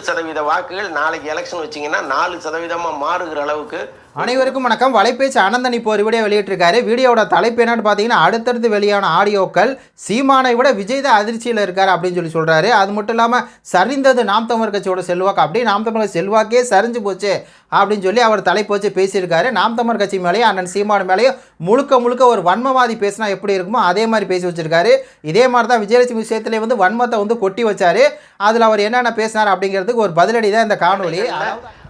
சதவீத வாக்குகள் நாளைக்கு எலெக்ஷன் வச்சீங்கன்னா நாலு சதவீதமா மாறுகிற அளவுக்கு அனைவருக்கும் வணக்கம். வலைபேச்சு அனந்தன் இப்போ ஒரு வீடியோ வெளியிட்டிருக்காரு. வீடியோவோட தலைப்பு என்னன்னு பார்த்தீங்கன்னா அடுத்தடுத்து வெளியான ஆடியோக்கள் சீமானை விட விஜய் தான் அதிர்ச்சியில் இருக்காரு அப்படின்னு சொல்லி சொல்றாரு. அது மட்டும் இல்லாமல் சரிந்தது நாம் தமிழர் கட்சியோட செல்வாக்கு. அப்படி நாம் தமிழர் செல்வாக்கே சரிஞ்சு போச்சு அப்படின்னு சொல்லி அவர் தலைப்பு வச்சு பேசியிருக்காரு. நாம் தமிழர் கட்சி மேலேயும் அண்ணன் சீமான் மேலேயும் முழுக்க முழுக்க ஒரு வன்மவாதி பேசினா எப்படி இருக்குமோ அதே மாதிரி பேசி வச்சிருக்காரு. இதே மாதிரி தான் விஜயலட்சுமி விஷயத்துல வந்து வன்மத்தை வந்து கொட்டி வச்சாரு. அதில் அவர் என்னென்ன பேசினார் அப்படிங்கிறதுக்கு ஒரு பதிலடி தான் இந்த காணொலி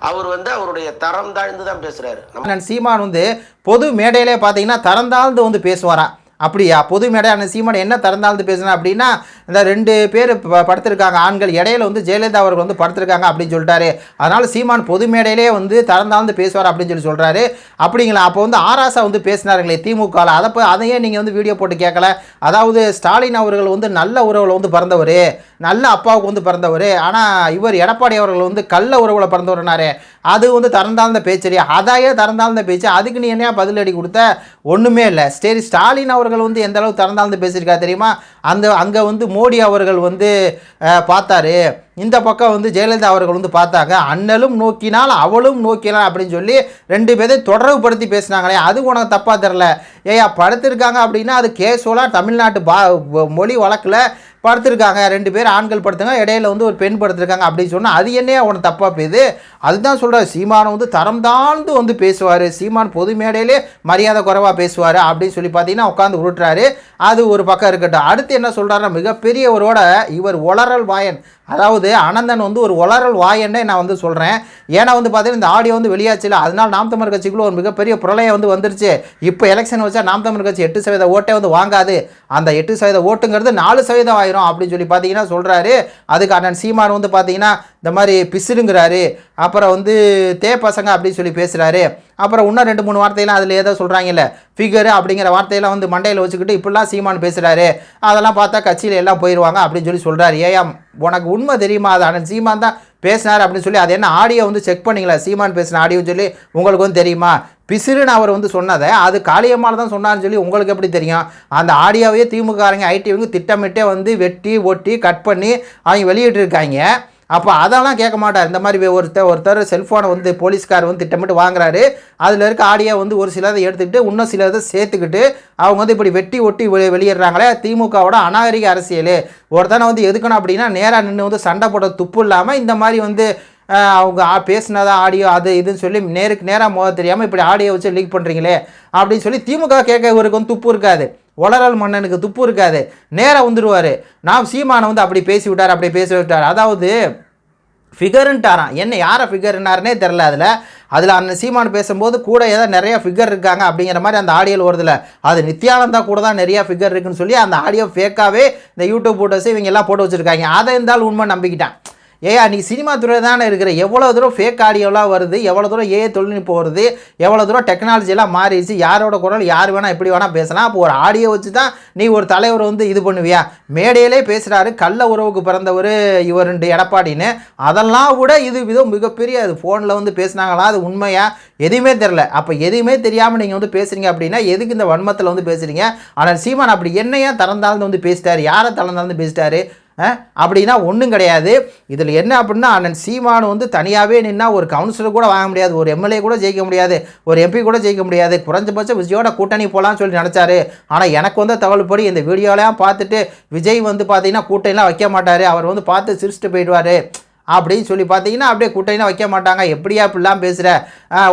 அவர் வந்து அவருடைய தரம் தாழ்ந்து தான் பேசுகிறாரு நம்ம சீமான் வந்து பொது மேடையிலே பார்த்தீங்கன்னா தரந்தாழ்ந்து வந்து பேசுவாராம். அப்படியா? பொது மேடையான சீமான் என்ன திறந்தாழ்ந்து பேசுனா அப்படின்னா இந்த ரெண்டு பேர் ப- படுத்திருக்காங்க. ஆண்கள் இடையில வந்து ஜெயலலிதா அவர்கள் வந்து படுத்திருக்காங்க அப்படின்னு சொல்லிட்டாரு. அதனால சீமான் பொது மேடையிலே வந்து திறந்தாழ்ந்து பேசுவார் அப்படின்னு சொல்லி சொல்கிறாரு அப்படிங்களா? அப்போ வந்து ஆராசா வந்து பேசினாருங்களே திமுகவில் அதை போய் அதையே நீங்கள் வந்து வீடியோ போட்டு கேட்கல அதாவது ஸ்டாலின் அவர்கள் வந்து நல்ல உறவில் வந்து பிறந்தவர். நல்ல அப்பாவுக்கு வந்து பிறந்தவர். ஆனால் இவர் எடப்பாடி அவர்கள் வந்து கள்ள உறவில் பிறந்தவர்னாரு அது வந்து திறந்தாழ்ந்த பேச்சரியா அதையே திறந்தாழ்ந்த பேச்சு அதுக்கு நீ என்ன பதிலடி கொடுத்த? ஒன்றுமே இல்லை. சரி ஸ்டாலின் அவர்கள் வந்து எந்த அளவுக்கு திறந்தாழ்ந்து பேசியிருக்கா தெரியுமா? அந்த அங்கே வந்து மோடி அவர்கள் வந்து பார்த்தாரு. இந்த பக்கம் வந்து ஜெயலலிதா அவர்கள் வந்து பார்த்தாங்க. அண்ணலும் நோக்கினால் அவளும் நோக்கினால் அப்படின்னு சொல்லி ரெண்டு பேரையும் தொடர்புபடுத்தி பேசினாங்களே. அது உனக்கு தப்பாக தெரில ஏயா படுத்திருக்காங்க அப்படின்னா அது கேஷுவலாக தமிழ்நாட்டு பா மொழி வழக்கில் படுத்திருக்காங்க. ரெண்டு பேர் ஆண்கள் படுத்துங்க இடையில வந்து ஒரு பெண் படுத்திருக்காங்க அப்படின்னு சொன்னால் அது என்னையா உனக்கு தப்பாக போயுது அதுதான் சொல்கிறார் சீமானை வந்து தரம் தாழ்ந்து வந்து பேசுவார். சீமான் பொது மேடையிலே மரியாதை குறைவாக பேசுவார் அப்படின்னு சொல்லி பார்த்தீங்கன்னா உட்காந்து உருட்டுறாரு. அது ஒரு பக்கம் இருக்கட்டும். அடுத்து என்ன சொல்கிறாருன்னா மிகப்பெரியவரோட இவர் ஒளரல் வாயன். அதாவது அனந்தன் வந்து ஒரு ஒளரல் வாயன்னே நான் வந்து சொல்கிறேன் ஏன்னா வந்து பார்த்தீங்கன்னா இந்த ஆடியோ வந்து வெளியாச்சுல. அதனால் நாம் தமிழ் கட்சிக்குள்ளே ஒரு மிகப்பெரிய பிரளயம் வந்து வந்துருச்சு. இப்போ எலெக்ஷன் வச்சா நாம் தமிழ் கட்சி எட்டு சதவீத ஓட்டே வந்து வாங்காது. அந்த எட்டு சதவீத ஓட்டுங்கிறது நாலு சதவீதம் ஆயிரும் அப்படின்னு சொல்லி பார்த்தீங்கன்னா சொல்கிறாரு அதுக்கு அண்ணன் சீமான் வந்து பார்த்தீங்கன்னா இந்த மாதிரி பிசுறுங்கிறாரு. அப்புறம் வந்து தே பசங்க அப்படின்னு சொல்லி பேசுகிறாரு அப்புறம் இன்னும் ரெண்டு மூணு வார்த்தையெல்லாம் அதில் ஏதோ சொல்கிறாங்கல்ல ஃபிகர் அப்படிங்கிற வார்த்தையெல்லாம் வந்து மண்டையில் வச்சுக்கிட்டு இப்படிலாம் சீமான் பேசுகிறாரு அதெல்லாம் பார்த்தா கட்சியில் எல்லாம் போயிடுவாங்க அப்படின்னு சொல்லி சொல்கிறாரு ஏயாம் உனக்கு உண்மை தெரியுமா? அது அண்ணன் சீமான் தான் பேசினார் அப்படின்னு சொல்லி அது என்ன ஆடியோ வந்து செக் பண்ணிங்களா? சீமான் பேசின ஆடியோன்னு சொல்லி உங்களுக்கு வந்து தெரியுமா? பிசிறுன்னு அவர் வந்து சொன்னதை அது காளியம்மாள் தான் சொன்னார்னு சொல்லி உங்களுக்கு எப்படி தெரியும்? அந்த ஆடியோவையே திமுககாரங்க ஐடிவிங்க திட்டமிட்டே வந்து வெட்டி ஒட்டி கட் பண்ணி அவங்க வெளியிட்டிருக்காங்க. அப்போ அதெல்லாம் கேட்க மாட்டார். இந்த மாதிரி ஒருத்தர் ஒருத்தர் செல்ஃபோனை வந்து போலீஸ்கார் வந்து திட்டமிட்டு வாங்குறாரு. அதில் இருக்க ஆடியோ வந்து ஒரு சிலதை எடுத்துக்கிட்டு இன்னும் சிலதை சேர்த்துக்கிட்டு அவங்க வந்து இப்படி வெட்டி ஒட்டி வெளி- வெளியிடுறாங்களே திமுகவோட அநாகரிக அரசியல். ஒருத்தனை வந்து எதுக்கணும் அப்படின்னா நேராக நின்று வந்து சண்டை போட துப்பு இல்லாமல் இந்த மாதிரி வந்து அவங்க பேசினதா ஆடியோ அது இதுன்னு சொல்லி நேருக்கு நேராக மோத தெரியாமல் இப்படி ஆடியோ வச்சு லீக் பண்ணுறீங்களே அப்படின்னு சொல்லி திமுக கேட்க இவருக்கு வந்து துப்பு இருக்காது. ஒளரல் மன்னனுக்கு துப்பு இருக்காது. நேராக வந்துடுவார் நான் சீமானை வந்து அப்படி பேசி விட்டார் அப்படி பேசி விட்டார். அதாவது ஃபிகருன்ட்டாராம் என்ன யாரை ஃபிகர்னாருனே தெரில அதில். அதில் அந்த சீமான் பேசும்போது கூட ஏதோ நிறையா ஃபிகர் இருக்காங்க அப்படிங்கிற மாதிரி அந்த ஆடியோவில் வருதுல. அது நித்யானந்தா கூட தான் நிறையா ஃபிகர் இருக்குன்னு சொல்லி அந்த ஆடியோ ஃபேக்காகவே இந்த யூடியூப் போட்டோஸ் இவங்க எல்லாம் போட்டு வச்சுருக்காங்க. அதை இருந்தாலும் உண்மை நம்பிக்கிட்டான். ஏயா நீ சினிமா துறை தானே இருக்கிற? எவ்வளோ தூரம் ஃபேக் ஆடியோலாம் வருது? எவ்வளோ தூரம் ஏ தொழில்நுட்பம் வருது எவ்வளோ தூரம் டெக்னாலஜிலாம் மாறிடுச்சு? யாரோட குரல் யார் வேணால் எப்படி வேணால் பேசலாம் அப்போ ஒரு ஆடியோ வச்சு தான் நீ ஒரு தலைவர் வந்து இது பண்ணுவியா? மேடையிலே பேசுகிறாரு கள்ள உறவுக்கு பிறந்தவர் இவர் ரெண்டு எடப்பாடின்னு. அதெல்லாம் கூட இது இதோ மிகப்பெரிய அது ஃபோனில் வந்து பேசுனாங்களா? அது உண்மையா? எதுவுமே தெரில அப்போ எதுவுமே தெரியாமல் நீங்கள் வந்து பேசுகிறீங்க அப்படின்னா எதுக்கு இந்த வன்மத்தில் வந்து பேசுகிறீங்க ஆனால் சீமான் அப்படி என்னையா திறந்தாலும் வந்து பேசிட்டார்? யாரை திறந்தாலும் பேசிட்டாரு? அப்படின்னா ஒன்றும் கிடையாது. இதில் என்ன அப்படின்னா அண்ணன் சீமான் வந்து தனியாகவே நின்னா ஒரு கவுன்சிலர் கூட வாங்க முடியாது ஒரு எம்எல்ஏ கூட ஜெயிக்க முடியாது ஒரு எம்பி கூட ஜெயிக்க முடியாது. குறைஞ்சபட்சம் விஜயோட கூட்டணி போகலான்னு சொல்லி நினச்சாரு. ஆனால் எனக்கு வந்து தகவல் படி இந்த வீடியோலாம் பார்த்துட்டு விஜய் வந்து பார்த்தீங்கன்னா கூட்டணிலாம் வைக்க மாட்டார். அவர் வந்து பார்த்து சிரிச்சுட்டு போயிடுவார். அப்படின்னு சொல்லி பார்த்தீங்கன்னா அப்படியே கூட்டணிலாம் வைக்க மாட்டாங்க. எப்படியா இப்படிலாம் பேசுகிற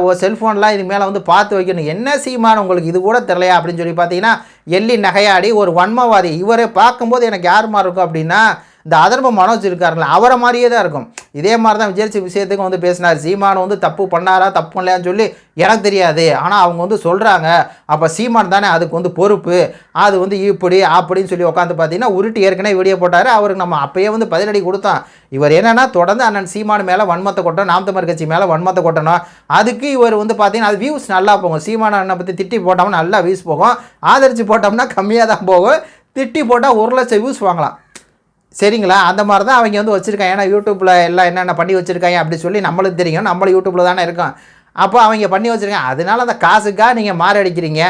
ஓ செல்ஃபோன்லாம் இது மேலே வந்து பார்த்து வைக்கணும். என்ன சீமான உங்களுக்கு இது கூட தெரியலையா அப்படின்னு சொல்லி பார்த்தீங்கன்னா எள்ளி நகையாடி ஒரு வன்மவாதி. இவரை பார்க்கும்போது எனக்கு யார் மாதிரி இருக்கும் அப்படின்னா இந்த அதர்ப மனோஜ் இருக்காருல்ல அவரை மாதிரியே தான் இருக்கும். இதே மாதிரி தான் விஜய் விஷயத்துக்கு வந்து பேசினார். சீமான் வந்து தப்பு பண்ணாரா தப்பு பண்ணலையான்னு சொல்லி எனக்கு தெரியாது. ஆனால் அவங்க வந்து சொல்கிறாங்க அப்போ சீமான் தானே அதுக்கு வந்து பொறுப்பு. அது வந்து இப்படி அப்படின்னு சொல்லி உட்காந்து பார்த்தீங்கன்னா உருட்டி ஏற்கனவே வீடியோ போட்டார். அவருக்கு நம்ம அப்பயே வந்து பதிலடி கொடுத்தோம் இவர் என்னென்னா தொடர்ந்து அண்ணன் சீமான் மேலே வன்மத்தை கொட்டணும் நாம் தமிழ் கட்சி மேலே வன்மத்தை கொட்டணும். அதுக்கு இவர் வந்து பார்த்தீங்கன்னா அது வியூஸ் நல்லா போகும். சீமான அண்ணனை பற்றி திட்டி போட்டோம்னா நல்லா வியூஸ் போகும். ஆதரிச்சு போட்டோம்னா கம்மியாக தான் போகும். திட்டி போட்டால் ஒரு லட்சம் வியூஸ் வாங்கலாம். சரிங்களா? அந்த மாதிரி தான் அவங்க வந்து வச்சுருக்காங்க. ஏன்னா யூடியூப்பில் எல்லாம் என்னென்ன பண்ணி வச்சுருக்காங்க அப்படி சொல்லி நம்மளுக்கு தெரியும். நம்மளும் யூடியூப்பில் தானே இருக்கோம். அப்போ அவங்க பண்ணி வச்சுருக்காங்க. அதனால அந்த காசுக்காக நீங்கள் மாறடிக்கிறீங்க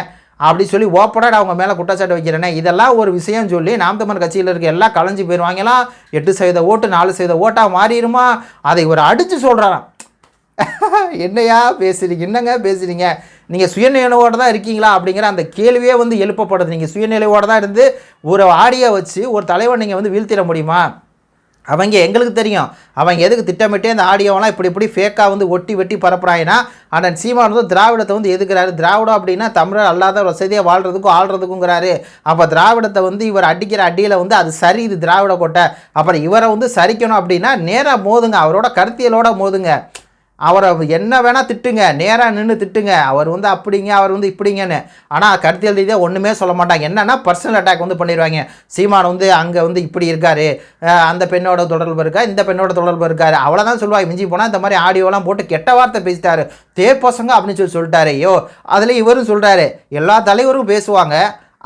அப்படி சொல்லி ஓப்பனாக அவங்க மேலே குற்றச்சாட்டு வைக்கிறேனே. இதெல்லாம் ஒரு விஷயம் சொல்லி நாம் தமிழ் கட்சியில் இருக்க எல்லாம் கலைஞ்சு போயிடுவாங்கலாம் எட்டு சதவீத ஓட்டு நாலு சதவீத ஓட்டாக மாறிடுமா? அதை இவர் அடித்து சொல்கிறாராம் என்னையா பேசுறீங்க? என்னங்க பேசுகிறீங்க நீங்கள் சுயநிலையோடு தான் இருக்கீங்களா அப்படிங்கிற அந்த கேள்வியே வந்து எழுப்பப்படுது. நீங்கள் சுயநிலையோடு தான் இருந்து ஒரு ஆடியோ வச்சு ஒரு தலைவன் நீங்கள் வந்து வீழ்த்திட முடியுமா? அவங்க எங்களுக்கு தெரியும். அவங்க எதுக்கு திட்டமிட்டே அந்த ஆடியோவெல்லாம் இப்படி இப்படி ஃபேக்காக வந்து ஒட்டி வெட்டி பரப்புறாங்கன்னா அண்ணன் சீமான் வந்து திராவிடத்தை வந்து எதுக்குறாரு திராவிடம் அப்படின்னா தமிழர் அல்லாத வசதியாக வாழ்கிறதுக்கும் ஆள்றதுக்குங்கிறாரு. அப்போ திராவிடத்தை வந்து இவர் அடிக்கிற அடியில் வந்து அது சரி இது திராவிட கோட்டை. அப்புறம் இவரை வந்து சரிக்கணும் அப்படின்னா நேராக மோதுங்க. அவரோட கருத்தியலோட மோதுங்க. அவரை என்ன வேணால் திட்டுங்க நேராக நின்று திட்டுங்க. அவர் வந்து அப்படிங்க அவர் வந்து இப்படிங்கன்னு. ஆனால் கருத்தியல் ரீதியாக ஒன்றுமே சொல்ல மாட்டாங்க. என்னென்னா பர்சனல் அட்டாக் வந்து பண்ணிடுவாங்க சீமான் வந்து அங்கே வந்து இப்படி இருக்கார். அந்த பெண்ணோட தொடர்பு இருக்கா? இந்த பெண்ணோட தொடர்பு இருக்கார். அவ்வளோதான் சொல்லுவாங்க. மிஞ்சி போனால் இந்த மாதிரி ஆடியோலாம் போட்டு கெட்ட வார்த்தை பேசிட்டாரு. தேர் பசங்க அப்படின்னு சொல்லி சொல்லிட்டாரு. ஐயோ அதில் இவரும் சொல்கிறாரு எல்லா தலைவரும் பேசுவாங்க.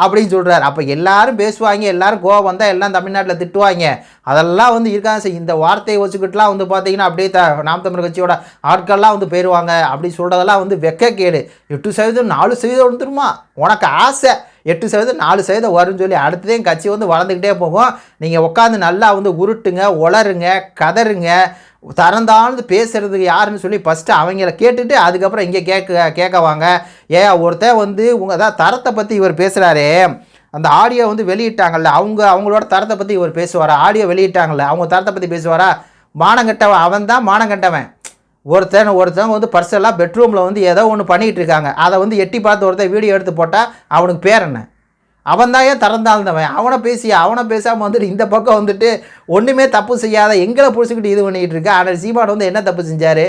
அப்படின்னு சொல்கிறார் அப்போ எல்லாரும் பேசுவாங்க எல்லாரும் கோவம் வந்தால் எல்லாம் தமிழ்நாட்டில் திட்டுவாங்க. அதெல்லாம் வந்து இருக்காங்க சார். இந்த வார்த்தையை வச்சுக்கிட்டுலாம் வந்து பார்த்தீங்கன்னா அப்படியே த நாம் தமிழ் கட்சியோட ஆட்கள்லாம் வந்து போயிடுவாங்க அப்படி சொல்கிறதெல்லாம் வந்து வெக்கக்கேடு. எட்டு சதவீதம் நாலு சதவீதம் வந்துருமா? உனக்கு ஆசை. எட்டு சதவீதம் நாலு சதவீதம் வரும்னு சொல்லி அடுத்ததையும் கட்சி வந்து வளர்ந்துக்கிட்டே போகும். நீங்கள் உட்காந்து நல்லா வந்து உருட்டுங்க உளருங்க கதருங்க தரந்தாழ்ந்து பேசுகிறதுக்கு யாருன்னு சொல்லி ஃபஸ்ட்டு அவங்கள கேட்டுட்டு அதுக்கப்புறம் இங்கே கேட்க கேட்க வாங்க ஏன் ஒருத்தன் வந்து உங்கள் அதான் தரத்தை பற்றி இவர் பேசுகிறாரே அந்த ஆடியோ வந்து வெளியிட்டாங்கல்ல அவங்க அவங்களோட தரத்தை பற்றி இவர் பேசுவாரா? ஆடியோ வெளியிட்டாங்கல்ல அவங்க தரத்தை பற்றி பேசுவாரா? மானங்கட்டவன் அவன் தான் மானங்கட்டவன் ஒருத்தன் ஒருத்தன் வந்து பர்சனலாக பெட்ரூமில் வந்து ஏதோ ஒன்று பண்ணிகிட்டு இருக்காங்க. அதை வந்து எட்டி பார்த்து ஒருத்தன் வீடியோ எடுத்து போட்டால் அவனுக்கு பேர் என்ன? அவன் தான் ஏன் திறந்தாழ்ந்தவன்? அவனை பேசி அவனை பேசாமல் வந்துட்டு இந்த பக்கம் வந்துட்டு ஒன்றுமே தப்பு செய்யாத எங்களை பிடிச்சிக்கிட்டு இது பண்ணிக்கிட்டு இருக்கா. ஆனால் சீமான் வந்து என்ன தப்பு செஞ்சார்?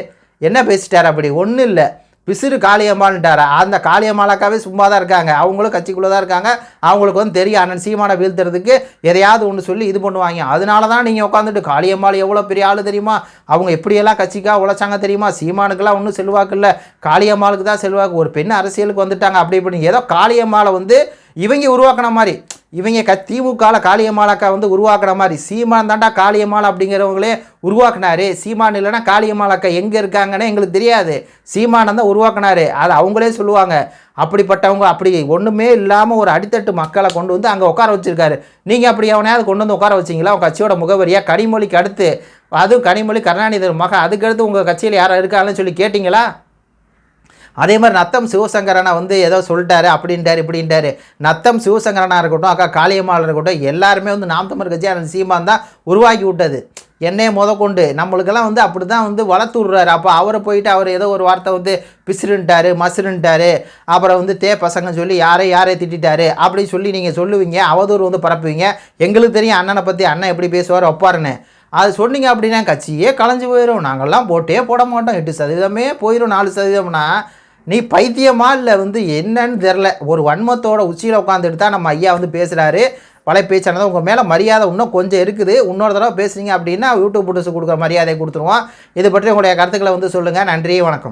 என்ன பேசிட்டார் அப்படி? ஒன்றும் இல்லை. பிசிறு காளியம்மான்ட்டாரா அந்த காளியம்மாளாக்காவே சும்மா தான் இருக்காங்க. அவங்களும் கட்சிக்குள்ளே தான் இருக்காங்க. அவங்களுக்கு வந்து தெரியும் அண்ணன் சீமானை வீழ்த்துறதுக்கு எதையாவது ஒன்று சொல்லி இது பண்ணுவாங்க. அதனால தான் நீங்கள் உட்காந்துட்டு காளியம்மாள் எவ்வளோ பெரிய ஆள் தெரியுமா? அவங்க எப்படியெல்லாம் கட்சிக்காக உழைச்சாங்க தெரியுமா? சீமானுக்கெல்லாம் ஒன்றும் செல்வாக்கு இல்லை. காளியம்மாளுக்கு தான் செல்வாக்கு. ஒரு பெண் அரசியலுக்கு வந்துட்டாங்க. அப்படி இப்படி ஏதோ காளியம்மாளை வந்து இவங்க உருவாக்கின மாதிரி. இவங்க க திமுகவில் காளியம்மாளாக்கா வந்து உருவாக்குற மாதிரி சீமான் தாண்டா காளியம்மாள் அப்படிங்கிறவங்களே உருவாக்குனாரு. சீமான் இல்லைன்னா காளியம்மாளாக்கா எங்கே இருக்காங்கன்னு எங்களுக்கு தெரியாது. சீமானன் தான் உருவாக்குனாரு. அதை அவங்களே சொல்லுவாங்க. அப்படிப்பட்டவங்க அப்படி ஒன்றுமே இல்லாமல் ஒரு அடித்தட்டு மக்களை கொண்டு வந்து அங்கே உட்கார வச்சுருக்காரு. நீங்கள் அப்படி அவனையாவது கொண்டு வந்து உட்கார வச்சிங்களா? உங்கள் கட்சியோட முகவரியாக கனிமொழிக்கு அடுத்து. அதுவும் கனிமொழி கருணாநிதி மகன். அதுக்கடுத்து உங்கள் கட்சியில் யாரும் இருக்காங்கன்னு சொல்லி கேட்டிங்களா? அதே மாதிரி நத்தம் சிவசங்கரனை வந்து ஏதோ சொல்லிட்டாரு அப்படின்ட்டாரு இப்படின்ட்டாரு. நத்தம் சிவசங்கரனாக இருக்கட்டும் அக்கா காளியம்மாள் இருக்கட்டும் எல்லாருமே வந்து நாம் தமிழ் கட்சி அந்த சீமான் தான் உருவாக்கி விட்டது. என்னைய முதற்கொண்டு நம்மளுக்கெல்லாம் வந்து அப்படி தான் வந்து வளர்த்து விட்றாரு. அப்போ அவரை போயிட்டு அவர் ஏதோ ஒரு வார்த்தை வந்து பிசுருன்ட்டாரு மசுருன்ட்டாரு அப்புறம் வந்து தே பசங்கன்னு சொல்லி யாரை யாரை திட்டாரு அப்படின்னு சொல்லி நீங்கள் சொல்லுவீங்க அவதூறு வந்து பரப்புவீங்க. எங்களுக்கு தெரியும் அண்ணனை பற்றி அண்ணன் எப்படி பேசுவார் ஒப்பாருன்னு. அது சொன்னீங்க அப்படின்னா கட்சியே கலைஞ்சு போயிடும் நாங்கள்லாம் போட்டே போட மாட்டோம். எட்டு சதவீதமே போயிடும் நாலு சதவீதம்னா நீ பைத்தியமா இல்லை வந்து என்னன்னு தெரில ஒரு வன்மத்தோட உச்சியில் உட்காந்துட்டு தான் நம்ம ஐயா வந்து பேசுகிறாரு பழைய பேச்சானது உங்கள் மேலே மரியாதை இன்னும் கொஞ்சம் இருக்குது. இன்னொரு தடவை பேசுனீங்க அப்படின்னா யூடியூப் புட்டுஸ் கொடுக்குற மரியாதையை கொடுத்துருவோம். இது பற்றி உங்களுடைய கருத்துக்களை வந்து சொல்லுங்கள் நன்றி வணக்கம்.